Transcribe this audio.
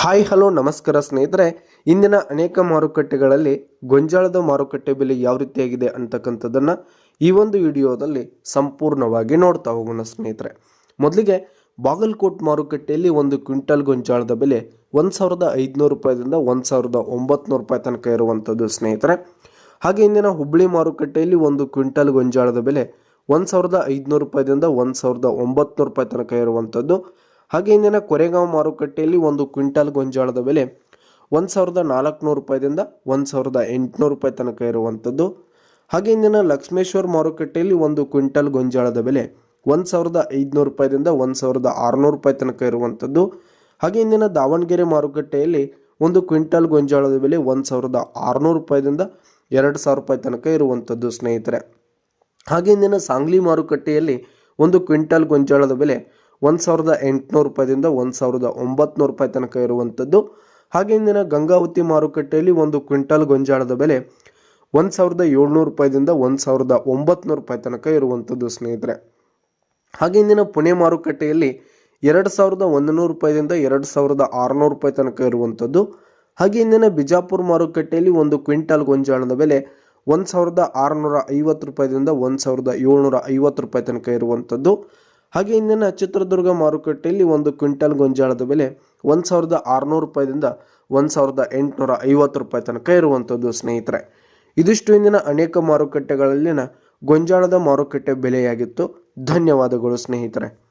Hi, hello, ನಮಸ್ಕಾರ ಸ್ನೇಹಿತರೆ. ಇಂದಿನ ಅನೇಕ ಮಾರುಕಟ್ಟೆಗಳಲ್ಲಿ ಗೊಂಜಾಳದ ಮಾರುಕಟ್ಟೆ ಬೆಲೆ ಯಾವ ರೀತಿಯಾಗಿದೆ ಅಂತಕ್ಕಂಥದ್ದನ್ನು ಈ ಒಂದು ವಿಡಿಯೋದಲ್ಲಿ ಸಂಪೂರ್ಣವಾಗಿ ನೋಡ್ತಾ ಹೋಗೋಣ ಸ್ನೇಹಿತರೆ. ಮೊದಲಿಗೆ ಬಾಗಲಕೋಟ್ ಮಾರುಕಟ್ಟೆಯಲ್ಲಿ ಒಂದು ಕ್ವಿಂಟಲ್ ಗೊಂಜಾಳದ ಬೆಲೆ ಒಂದು ಸಾವಿರದ ಐದುನೂರು ರೂಪಾಯಿದಿಂದ ಒಂದು ಸಾವಿರದ ಒಂಬತ್ತು ರೂಪಾಯಿ ತನಕ ಇರುವಂಥದ್ದು ಸ್ನೇಹಿತರೆ. ಹಾಗೆ ಇಂದಿನ ಹುಬ್ಬಳ್ಳಿ ಮಾರುಕಟ್ಟೆಯಲ್ಲಿ ಒಂದು ಕ್ವಿಂಟಲ್ ಗೊಂಜಾಳದ ಬೆಲೆ ಒಂದು ಸಾವಿರದ ಐದುನೂರು ರೂಪಾಯಿದಿಂದ ಒಂದು ಸಾವಿರದ ಒಂಬತ್ತು ರೂಪಾಯಿ ತನಕ ಇರುವಂಥದ್ದು. ಹಾಗೆ ಇಂದಿನ ಕೊರೆಗಾಂವ್ ಮಾರುಕಟ್ಟೆಯಲ್ಲಿ ಒಂದು ಕ್ವಿಂಟಲ್ ಗೊಂಜಾಳದ ಬೆಲೆ ಒಂದು ಸಾವಿರದ ನಾಲ್ಕುನೂರು ರೂಪಾಯಿದಿಂದ ಒಂದು ಸಾವಿರದ ಎಂಟುನೂರು ರೂಪಾಯಿ ತನಕ ಇರುವಂಥದ್ದು ಹಾಗೆ ಇಂದಿನ ಲಕ್ಷ್ಮೇಶ್ವರ್ ಮಾರುಕಟ್ಟೆಯಲ್ಲಿ ಒಂದು ಕ್ವಿಂಟಲ್ ಗೊಂಜಾಳದ ಬೆಲೆ ಒಂದು ಸಾವಿರದ ಐದುನೂರು ರೂಪಾಯಿದಿಂದ ಒಂದು ಸಾವಿರದ ಆರುನೂರು ರೂಪಾಯಿ ತನಕ ಇರುವಂಥದ್ದು ಹಾಗೆ ಇಂದಿನ ದಾವಣಗೆರೆ ಮಾರುಕಟ್ಟೆಯಲ್ಲಿ ಒಂದು ಕ್ವಿಂಟಲ್ ಗೊಂಜಾಳದ ಬೆಲೆ ಒಂದು ಸಾವಿರದ ಆರುನೂರು ರೂಪಾಯಿದಿಂದ ಎರಡು ಸಾವಿರ ರೂಪಾಯಿ ತನಕ ಇರುವಂಥದ್ದು ಸ್ನೇಹಿತರೆ. ಹಾಗೆ ಇಂದಿನ ಸಾಂಗ್ಲಿ ಮಾರುಕಟ್ಟೆಯಲ್ಲಿ ಒಂದು ಕ್ವಿಂಟಲ್ ಗೊಂಜಾಳದ ಬೆಲೆ ಒಂದು ಸಾವಿರದ ಎಂಟುನೂರು ರೂಪಾಯಿದಿಂದ ಒಂದು ಸಾವಿರದ ಒಂಬತ್ತು ರೂಪಾಯಿ ತನಕ ಇರುವಂಥದ್ದು ಹಾಗೆ ಇಂದಿನ ಗಂಗಾವತಿ ಮಾರುಕಟ್ಟೆಯಲ್ಲಿ ಒಂದು ಕ್ವಿಂಟಲ್ ಗೊಂಜಾಳದ ಬೆಲೆ ಒಂದು ಸಾವಿರದ ಏಳ್ನೂರು ರೂಪಾಯಿದಿಂದ ಒಂದು ಸಾವಿರದ ಒಂಬತ್ತು ರೂಪಾಯಿ ತನಕ ಇರುವಂಥದ್ದು ಸ್ನೇಹಿತರೆ. ಹಾಗೆ ಇಂದಿನ ಪುಣೆ ಮಾರುಕಟ್ಟೆಯಲ್ಲಿ ಎರಡು ಸಾವಿರದ ಒಂದು ನೂರು ರೂಪಾಯಿದಿಂದ ಎರಡು ಸಾವಿರದ ಆರುನೂರು ರೂಪಾಯಿ ತನಕ ಇರುವಂಥದ್ದು ಹಾಗೆ ಇಂದಿನ ಬಿಜಾಪುರ ಮಾರುಕಟ್ಟೆಯಲ್ಲಿ ಒಂದು ಕ್ವಿಂಟಲ್ ಗೊಂಜಾಳದ ಬೆಲೆ ಒಂದು ಸಾವಿರದ ಆರುನೂರ ಐವತ್ತು ರೂಪಾಯಿದಿಂದ ಒಂದು ಸಾವಿರದ ಏಳ್ನೂರ ಐವತ್ತು ರೂಪಾಯಿ ತನಕ ಇರುವಂಥದ್ದು ಹಾಗೆ ಇಂದಿನ ಚಿತ್ರದುರ್ಗ ಮಾರುಕಟ್ಟೆಯಲ್ಲಿ ಒಂದು ಕ್ವಿಂಟಲ್ ಗೊಂಜಾಳದ ಬೆಲೆ ಒಂದು ಸಾವಿರದ ಆರುನೂರು ರೂಪಾಯಿದಿಂದ ಒಂದು ಸಾವಿರದ ಎಂಟುನೂರ ಐವತ್ತು ರೂಪಾಯಿ ತನಕ ಇರುವಂಥದ್ದು, ಸ್ನೇಹಿತರೆ. ಇದಿಷ್ಟು ಇಂದಿನ ಅನೇಕ ಮಾರುಕಟ್ಟೆಗಳಲ್ಲಿನ ಗೊಂಜಾಳದ ಮಾರುಕಟ್ಟೆ ಬೆಲೆಯಾಗಿತ್ತು. ಧನ್ಯವಾದಗಳು, ಸ್ನೇಹಿತರೆ.